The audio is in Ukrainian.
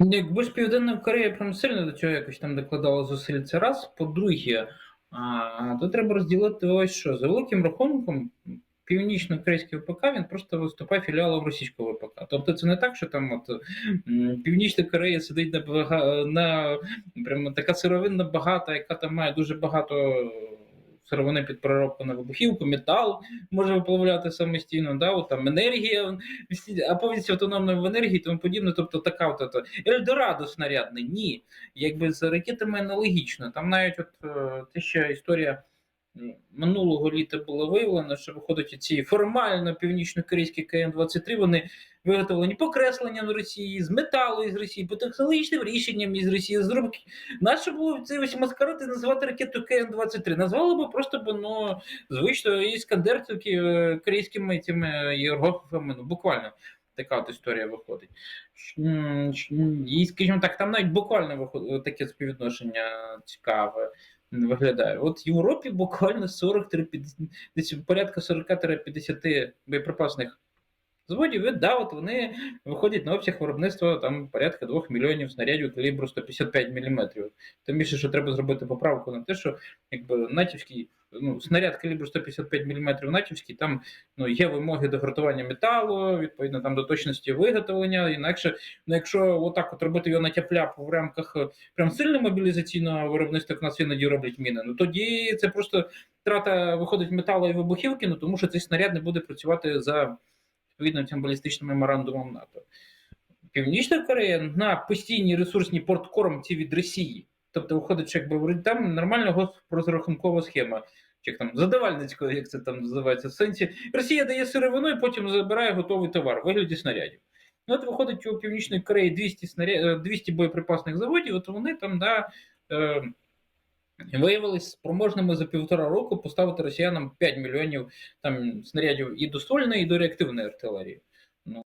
Ну, Якби ж Південна Корея прям сильно до цього якось там докладала зусиль, це раз. По-друге, то треба розділити ось що. За великим рахунком, північно-корейський ВПК він просто виступає філіалом російського ВПК. Тобто це не так, що там от Північна Корея сидить на, на прямо така сировинна багата, яка там має дуже багато сировини під переробку на вибухівку, метал може виплавляти самостійно, да, от там енергія, а повністю автономна в енергії тому подібне. Тобто така от, от Ельдорадо снарядний. Ні. Якби з ракетами аналогічно. Там навіть от е, те, що історія минулого літа була виявлена, що виходить ці формально північно-корейські КН-23, вони виготовлені покресленням Росії, з металу із Росії, по технологічним рішенням із Росії, зробки. Нащо було цей ось маскарад і називати ракету КН-23? Назвали б просто б, ну, звично, іскандер тільки е, корейськими цими іерогліфами, ну, буквально. Така от історія виходить. І, скажімо так, там навіть буквально таке співвідношення цікаве виглядає. От в Європі буквально 40-50, десь порядка 40-50 боєприпасних заводів, і, да, от вони виходять на обсяг виробництва там порядка 2 мільйонів снарядів калібру 155 мм. Тим більше, що треба зробити поправку на те, що якби натівський ну, снаряд калібру 155 мм натівський, там ну, є вимоги до гартування металу, відповідно там до точності виготовлення. Інакше, ну якщо отак от робити його на тяп-ляп в рамках е, прям сильно мобілізаційного виробництва, як нас іноді роблять міни, ну тоді це просто втрата виходить металу і вибухівки, ну тому що цей снаряд не буде працювати за відповідним цим балістичним меморандумом НАТО. Північна Корея на постійній ресурсній порткормці від Росії. Тобто, виходить, якби там нормальна госпрозрахункова схема. Чи як там задавальницького, як це там називається, в сенсі Росія дає сировину і потім забирає готовий товар в вигляді снарядів. Ну, от виходить, у Північної Кореї 200 снаряд... е, 200 боєприпасних заводів, от вони там да, е, виявилися спроможними за півтора року поставити росіянам 5 мільйонів там снарядів і до і до реактивної артилерії.